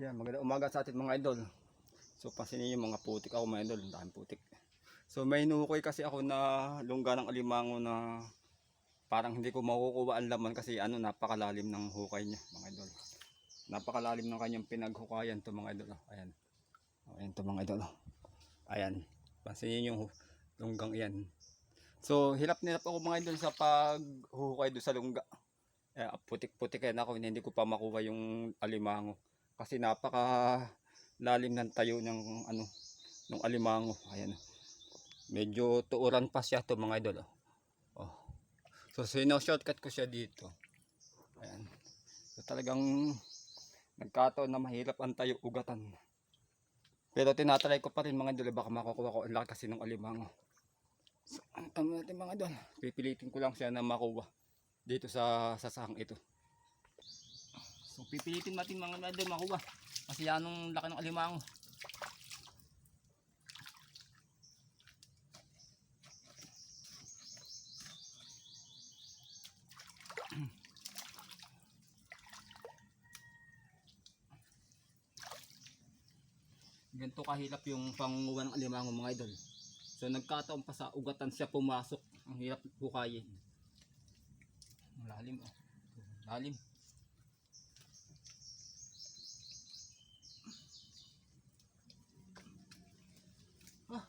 Yan, maganda umaga sa atin mga idol. So pansinin yung mga putik ako mga idol, daming putik. So may hinukoy kasi ako na lungga ng alimango na parang hindi ko makukuha ang laman kasi ano napakalalim ng hukay niya mga idol. Napakalalim ng kanyang pinaghukayan to mga idol. Ayan. Oh, ayan to mga idol. Ayan. Pansinin yung lunggang iyan. So hirap nilap ako mga idol sa paghukay doon sa lungga. Eh, putik-putik yan ako, hindi ko pa makuha yung alimango. Kasi napaka lalim ng tayo ng ano ng alimango. Ayan. Medyo tuuran pa siya to mga idol. Oh. oh. So sino shortcut ko siya dito. Ayan. So talagang nagkataon na mahirap ang tayo ugatan. Pero tinatry ko pa rin mga idol baka makukuha ko ang laki kasi ng alimango. So ano natin mga idol. Pipilitin ko lang siya na makuha dito sa sasahang ito. So pipilitin natin mga idol makuha. Kasi yan ang laki ng alimango. Ganito kahirap yung pangunguha ng alimango mga idol. So nagkataon pa sa ugatan siya pumasok. Ang hirap hukayin. Lalim oh. Lalim. Ah.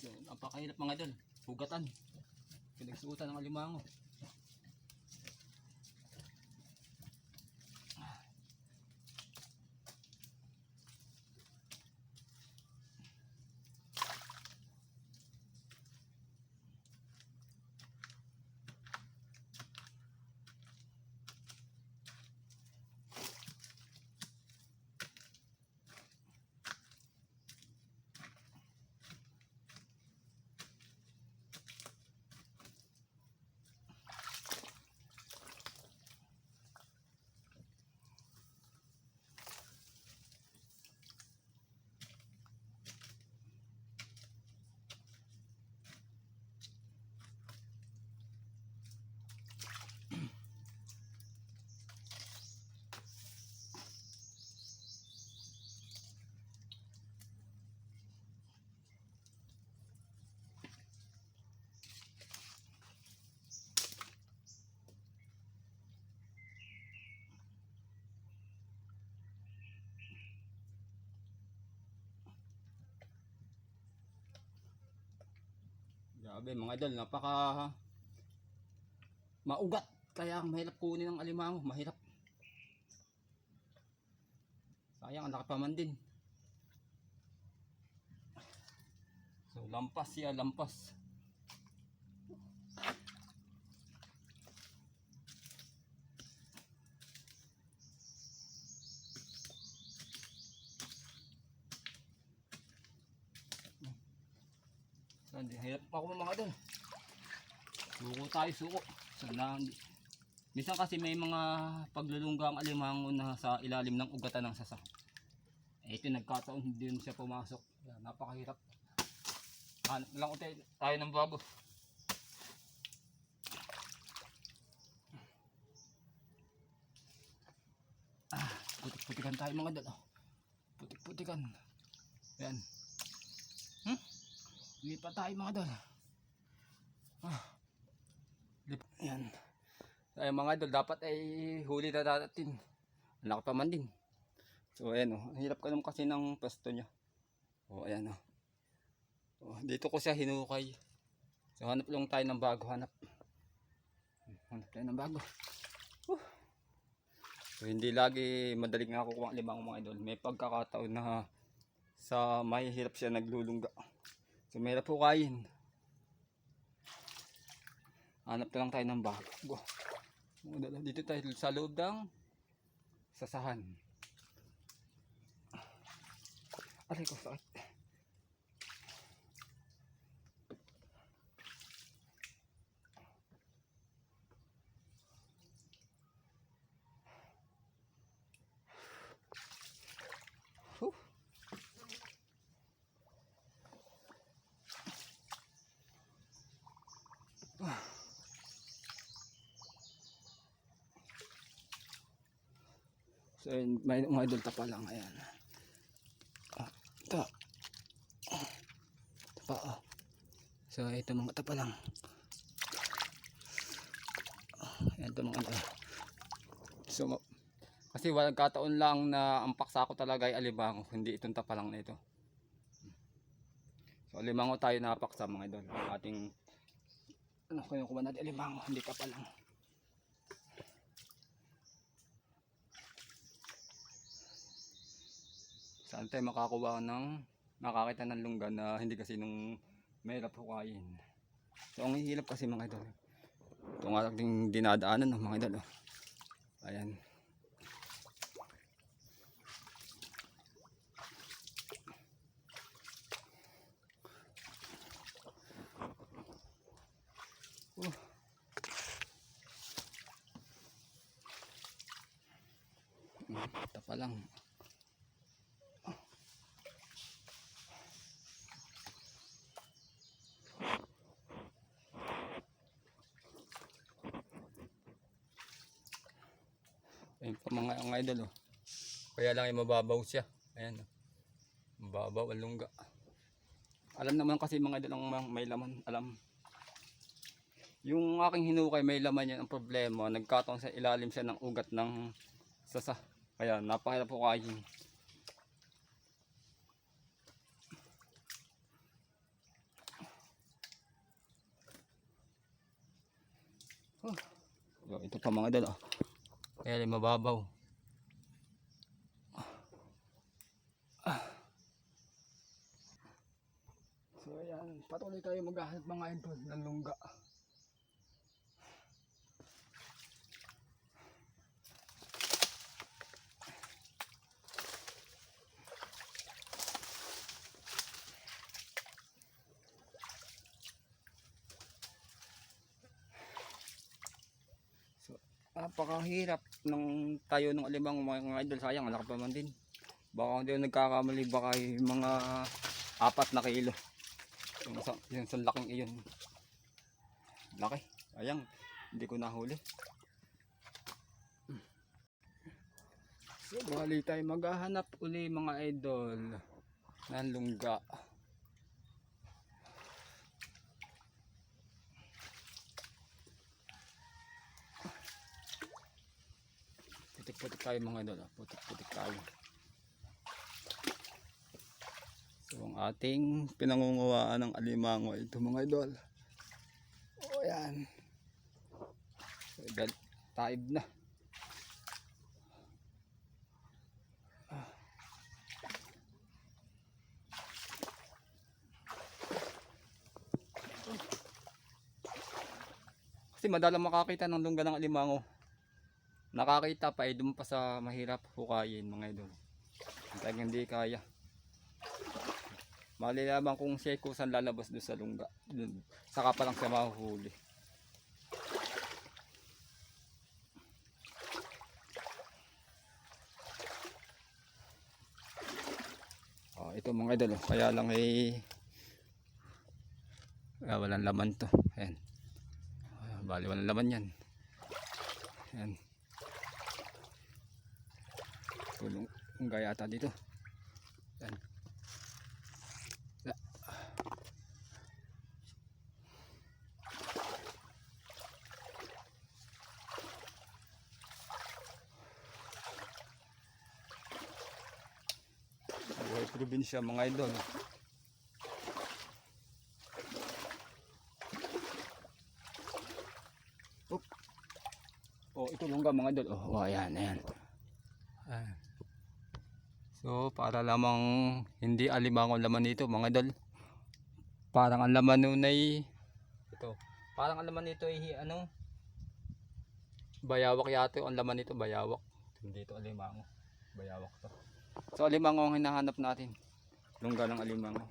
So, napakahirap mga idol. Hugatan. Pinagsuutan ng alimango. Grabe mga idol, napaka maugat. Kaya mahirap kunin ng alimango, mahirap. Sayang, ang laki pa man din. So, lampas siya, lampas. Hindi, hirap pa ako mga doon. Suko tayo, suko. Sana, minsan kasi may mga paglulungga ang alimango na sa ilalim ng ugatan ng sasa. Eh, ito nagkataon, hindi siya pumasok. Yan, napakahirap. Hanap lang ulit tayo ng bago. Ah, putik-putikan tayo mga dal. Putik-putikan. Yan. Lipat tayo mga dal. Ah. Lip yan. Ay mga idol, dapat ay huli na natin. Anak pa man din. So ayan oh, hirap ka naman kasi ng pwesto niya. Oh ayan oh. oh. Dito ko siya hinukay. So hanap lang tayo ng bago, hanap. Hanap tayo ng bago. Huh. So hindi lagi madaling nga kukuha limang mga idol. May pagkakataon na sa mahihirap siya naglulungga. So mahirap po kain. Hanap na lang tayo ng bago. Dito tayo sa loob ng sasahan. Aray ko, sakit. So, yun, may mga idol pa lang. Ayan. Ah, ito. Ito pa, oh. So, ito mga tapa lang. Ayan, ito mga ano. So, kasi walang kataon lang na ang paksa ko talaga ay alimango. Hindi itong tapa lang na ito. So, alimango tayo napaksa mga idol. Ating ano, kung kuha natin alimango, hindi tapa lang. Saan tayo makakuha ng makakita ng lungga na hindi kasi nung mahirap hukayin. So ang hirap kasi mga idol. Ito nga ating dinadaanan no, mga idol. oh. Ayan. Oh. Hmm, Tapa lang. Ayun pa mga ang idol oh. Kaya lang ay mababaw siya. Ayan oh. Mababaw ang lungga. Alam naman kasi mga idol ang mga- may laman. Alam. Yung aking hinukay may laman yan. Ang problema, nagkataon sa ilalim siya ng ugat ng sasa. Kaya napakahirap po kain. Oh. Ito pa mga idol oh. Kaya rin mababaw. So ayan, patuloy tayo maghahanap mga idol ng lungga. Napakahirap ng tayo ng alimang mga idol. Sayang, alak pa man din. Baka hindi nagkakamali, baka yung mga apat na kilo. Yung sa, yung sa laking iyon. Laki. Ayang, hindi ko nahuli. So, bali tayo maghahanap uli mga idol ng lungga. Putik-putik tayo mga idol. ah. Putik-putik tayo. So, ang ating pinangunguwaan ng alimango ito mga idol. O yan. So, dal taib na. Kasi madalang makakita ng lungga ng alimango. Nakakita pa eh, doon pa sa mahirap hukayin mga idol. Talagang hindi kaya. Malalaman kung siya kung saan lalabas doon sa lungga. Dun, saka pa lang siya mahuhuli. Oh, ito mga idol, kaya lang ay ah, walang laman to. Ayan. Ah, bali walang laman yan. Ayan. Tulong ang gaya ata dito. Ayan. Buhay probinsya mga idol. Oop. Oh, ito lungga mga idol. Oh, oh ayan, ayan. So, para lamang hindi alimango ang laman nito, mga idol. Parang ang laman nun ay ito. Parang ang laman nito ay ano? Bayawak yata ang laman nito, bayawak. Hindi ito alimango. Bayawak to. So, alimango ang hinahanap natin. Lungga ng alimango.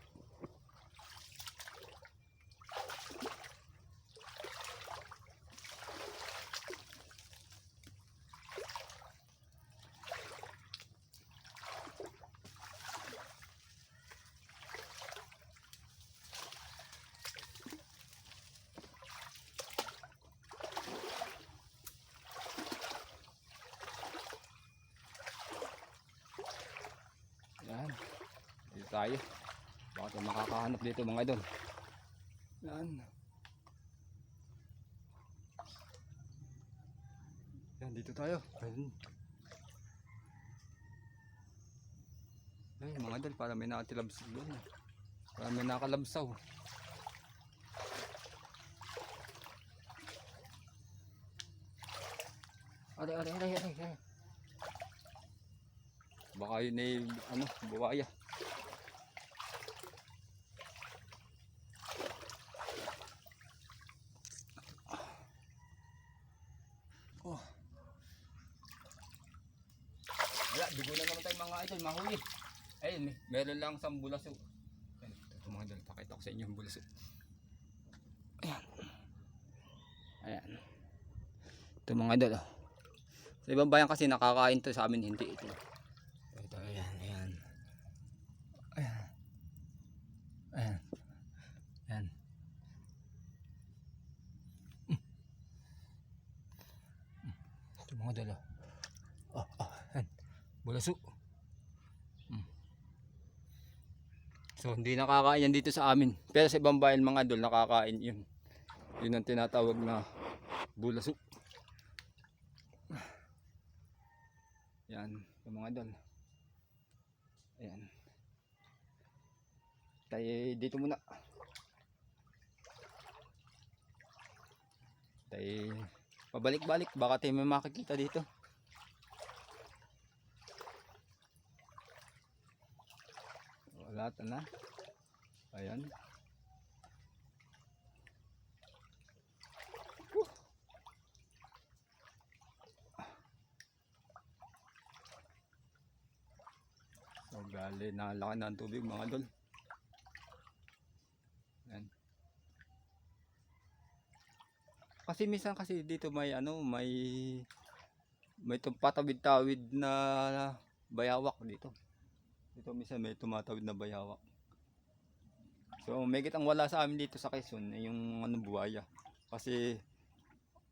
Yan. Dito tayo. Baka tayo makakahanap dito mga idol. Yan. Yan, dito tayo. Ayun. Ay, mga idol, para may nakatilabs doon. Para may nakalabsaw. Aray, aray, aray, aray, aray. Baka yun ay, ano, buwaya. Oh. Wala, bigo na idol, mahuli. Ayun, may, meron lang sa bulaso. Ayan, ito mga idol, pakita ko sa inyo yung bulaso. Ayan. Ayan. Ito mga idol, oh. Sa ibang bayan kasi nakakain to sa amin, hindi. Ito, ayan, ayan. Ayan. Ayan. Ayan. Mm. Mm. Ito mga dala. Oh, oh, ayan. Bulaso. Mm. So, hindi nakakain yan dito sa amin. Pero sa ibang bayan mga dol, nakakain yun. Yun ang tinatawag na bulaso. Yan, yung mga dol. Ayan. Tayo dito muna. Tayo pabalik-balik. Baka tayo may makikita dito. Wala ta na. Ayan. So, gali, nakalaki na ang tubig mga dol. Yan. Kasi minsan kasi dito may ano, may may patawid-tawid na bayawak dito. Dito minsan may tumatawid na bayawak. So, may ang wala sa amin dito sa Quezon yung ano buhaya. Kasi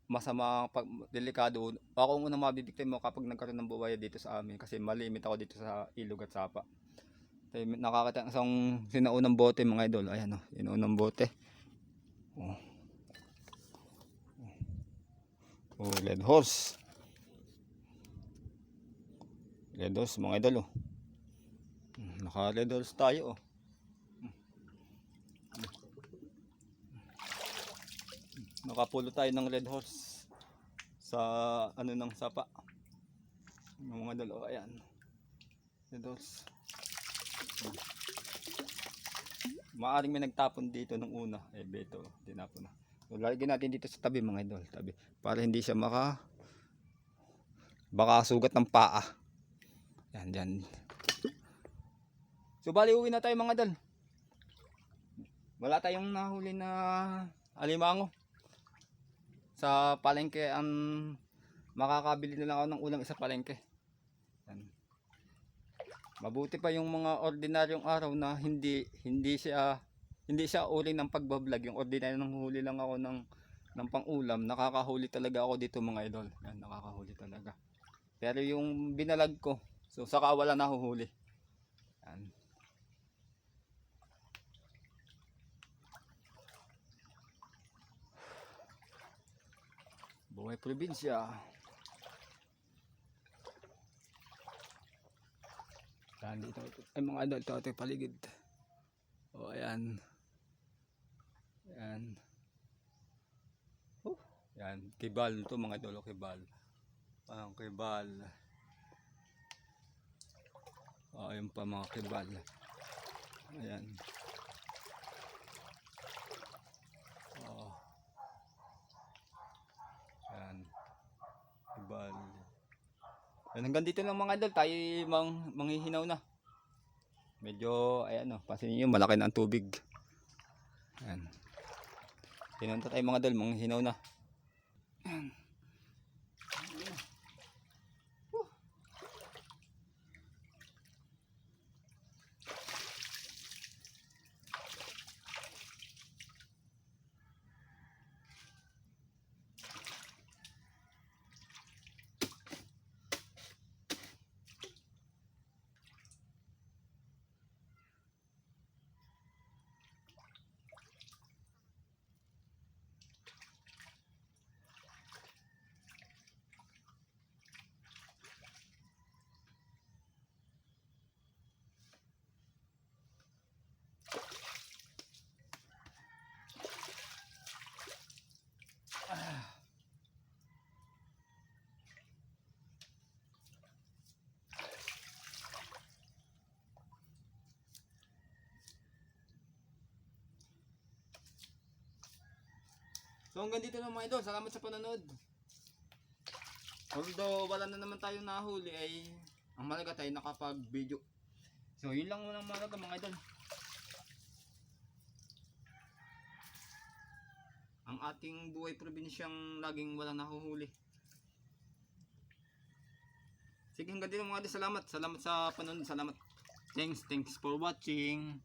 masama pag delikado ako ang unang mabibiktima mo kapag nagkaroon ng buwaya dito sa amin kasi malimit ako dito sa ilog at sapa tayo nakakita ng isang sinaunang bote mga idol ayan o sinaunang bote oh. oh red horse red horse mga idol oh naka red tayo oh. Nakapulo tayo ng red horse sa ano ng sapa. Ng mga dalawa ayan. Red horse. Maaring may nagtapon dito nung una. Eh beto tinapon na. So lalagyan natin dito sa tabi mga idol tabi. Para hindi siya maka baka sugat ng paa. Yan dyan so bali uwi na tayo mga idol wala tayong nahuli na alimango sa palengke ang makakabili na lang ako ng ulam sa palengke. Yan. Mabuti pa yung mga ordinaryong araw na hindi hindi siya hindi siya uri ng pagbablog. Yung ordinary nang huli lang ako ng ng pang-ulam, nakakahuli talaga ako dito mga idol. Yan, nakakahuli talaga. Pero yung binalag ko, so saka wala nahuhuli. Yan. Buhay probinsya. Yan dito. Ay mga idol, ito ito paligid. O ayan. Ayan. Oh, yan. Kibal to mga idol, o, kibal. Parang kibal. Oh, ayun pa mga kibal. Ayan. Oh. Ayan. Kibal. Ayan, hanggang dito lang mga idol. Tayo mang, manghihinaw na. Medyo, ayan o. Pasin nyo, malaki na ang tubig. Ayan. Pinunta tayo mga idol, manghihinaw na. Ayan. So hanggang dito lang mga idol. Salamat sa panonood. Although wala na naman tayo nahuli ay ang malaga tayo nakapag-video. So yun lang muna malaga mga idol. Ang ating buhay probinsyang laging walang nahuhuli. Sige hanggang dito mga idol. Salamat. Salamat sa panonood. Salamat. Thanks. Thanks for watching.